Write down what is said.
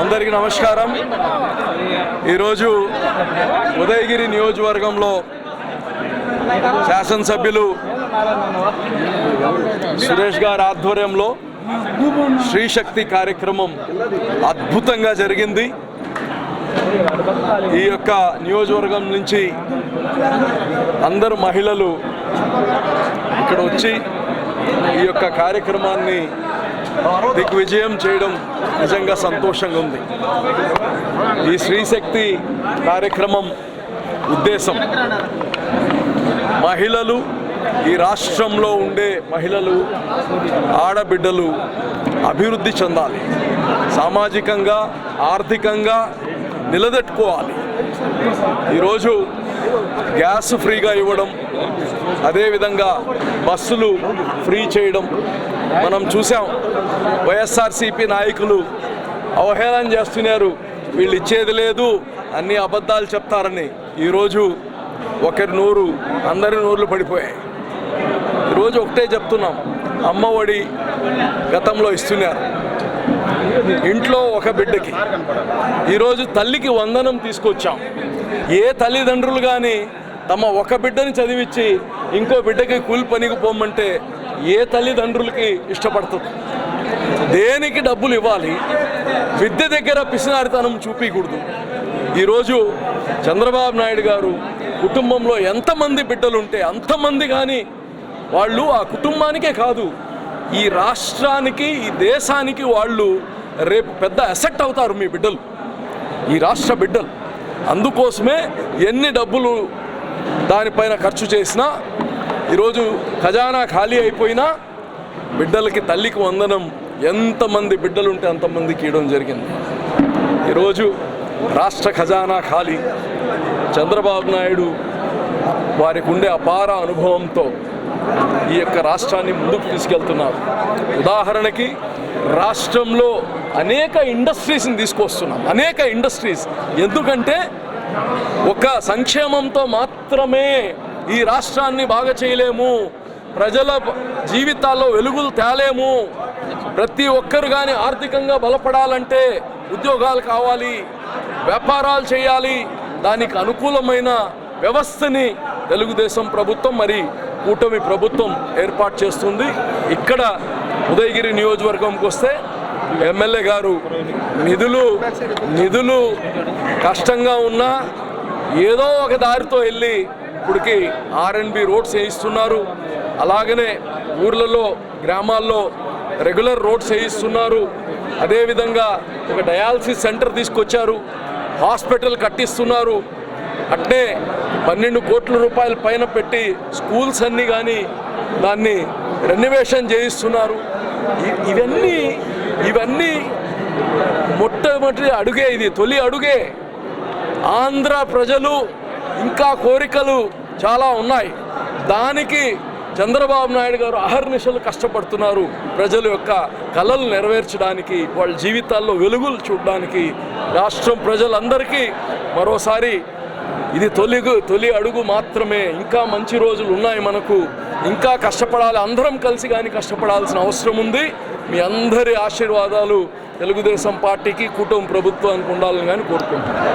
అందరికీ నమస్కారం. ఈరోజు ఉదయగిరి నియోజకవర్గంలో శాసనసభ్యులు సురేష్ గారి ఆధ్వర్యంలో శ్రీశక్తి కార్యక్రమం అద్భుతంగా జరిగింది. ఈ యొక్క నియోజకవర్గం నుంచి అందరు మహిళలు ఇక్కడ వచ్చి ఈ యొక్క కార్యక్రమాన్ని దిగ్విజయం చేయడం నిజంగా సంతోషంగా ఉంది. ఈ శ్రీశక్తి కార్యక్రమం ఉద్దేశం. మహిళలు ఈ రాష్ట్రంలో ఉండే మహిళలు ఆడబిడ్డలు అభివృద్ధి చెందాలి. సామాజికంగా ఆర్థికంగా నిలదెట్టుకోవాలి. ఈరోజు గ్యాస్ ఫ్రీగా ఇవ్వడం అదేవిధంగా బస్సులు ఫ్రీ చేయడం మనం చూసాం వైఎస్ఆర్సీపీ నాయకులు అవహేళన చేస్తున్నారు. వీళ్ళు ఇచ్చేది లేదు అన్ని అబద్ధాలు చెప్తారని. ఈరోజు ఒకరి నోరు అందరి నోర్లు పడిపోయాయి. ఈరోజు ఒకటే చెప్తున్నాం. అమ్మ ఒడి గతంలో ఇస్తున్నారు. ఇంట్లో ఒక బిడ్డకి. ఈరోజు తల్లికి వందనం తీసుకొచ్చాం. ఏ తల్లిదండ్రులు కానీ తమ ఒక బిడ్డని చదివించి ఇంకో బిడ్డకి కూలి పనికి పోమంటే ఏ తల్లిదండ్రులకి ఇష్టపడుతుంది దేనికి డబ్బులు ఇవ్వాలి? విద్య దగ్గర పిసినారితనం చూపించకూడదు ఈరోజు చంద్రబాబు నాయుడు గారు కుటుంబంలో ఎంతమంది బిడ్డలు ఉంటే అంతమంది కానీ వాళ్ళు ఆ కుటుంబానికే కాదు ఈ రాష్ట్రానికి ఈ దేశానికి వాళ్ళు రేపు పెద్ద అసెట్ అవుతారు మీ బిడ్డలు. ఈ రాష్ట్ర బిడ్డలు. అందుకోసమే ఎన్ని డబ్బులు దానిపైన ఖర్చు చేసినా ఈరోజు ఖజానా ఖాళీ అయిపోయినా బిడ్డలకి తల్లికి వందనం ఎంతమంది బిడ్డలు ఉంటే అంతమందికి ఇవ్వడం జరిగింది. ఈరోజు రాష్ట్ర ఖజానా ఖాళీ. చంద్రబాబు నాయుడు వారికి ఉండే అపార అనుభవంతో ఈ యొక్క రాష్ట్రాన్ని ముందుకు తీసుకెళ్తున్నారు. ఉదాహరణకి రాష్ట్రంలో అనేక ఇండస్ట్రీస్ని తీసుకొస్తున్నాం. అనేక ఇండస్ట్రీస్. ఎందుకంటే ఒక సంక్షేమంతో మాత్రమే ఈ రాష్ట్రాన్ని బాగా చేయలేము. ప్రజల జీవితాల్లో వెలుగులు తేలేము. ప్రతి ఒక్కరు కానీ ఆర్థికంగా బలపడాలంటే ఉద్యోగాలు కావాలి వ్యాపారాలు చేయాలి. దానికి అనుకూలమైన వ్యవస్థని తెలుగుదేశం ప్రభుత్వం మరి కూటమి ప్రభుత్వం ఏర్పాటు చేస్తుంది. ఇక్కడ ఉదయగిరి నియోజకవర్గంకి వస్తే ఎమ్మెల్యే గారు నిధులు నిధులు కష్టంగా ఉన్నా ఏదో ఒక దారితో వెళ్ళి ఇప్పటికి ఆర్ఎన్బి రోడ్స్ వేయిస్తున్నారు. అలాగనే ఊర్లలో గ్రామాల్లో రెగ్యులర్ రోడ్స్ వేయిస్తున్నారు. అదేవిధంగా ఒక డయాలసిస్ సెంటర్ తీసుకొచ్చారు. హాస్పిటల్ కట్టిస్తున్నారు. అట్నే పన్నెండు కోట్ల రూపాయల పైన పెట్టి స్కూల్స్ అన్నీ కానీ దాన్ని రెన్యువేషన్ చేయిస్తున్నారు. ఇవన్నీ ఇవన్నీ మొట్టమొదటి అడుగే ఇది తొలి అడుగే. ఆంధ్ర ప్రజలు ఇంకా కోరికలు చాలా ఉన్నాయి. దానికి చంద్రబాబు నాయుడు గారు అహర్నిశలు కష్టపడుతున్నారు ప్రజల యొక్క కళలు నెరవేర్చడానికి వాళ్ళ జీవితాల్లో వెలుగులు చూడడానికి. రాష్ట్రం ప్రజలందరికీ మరోసారి ఇది తొలి తొలి అడుగు మాత్రమే. ఇంకా మంచి రోజులు ఉన్నాయి మనకు. ఇంకా కష్టపడాలి. అందరం కలిసి కానీ కష్టపడాల్సిన అవసరం ఉంది. మీ అందరి ఆశీర్వాదాలు తెలుగుదేశం పార్టీకి కుటుంబ ప్రభుత్వానికి ఉండాలని కానీ కోరుకుంటున్నాను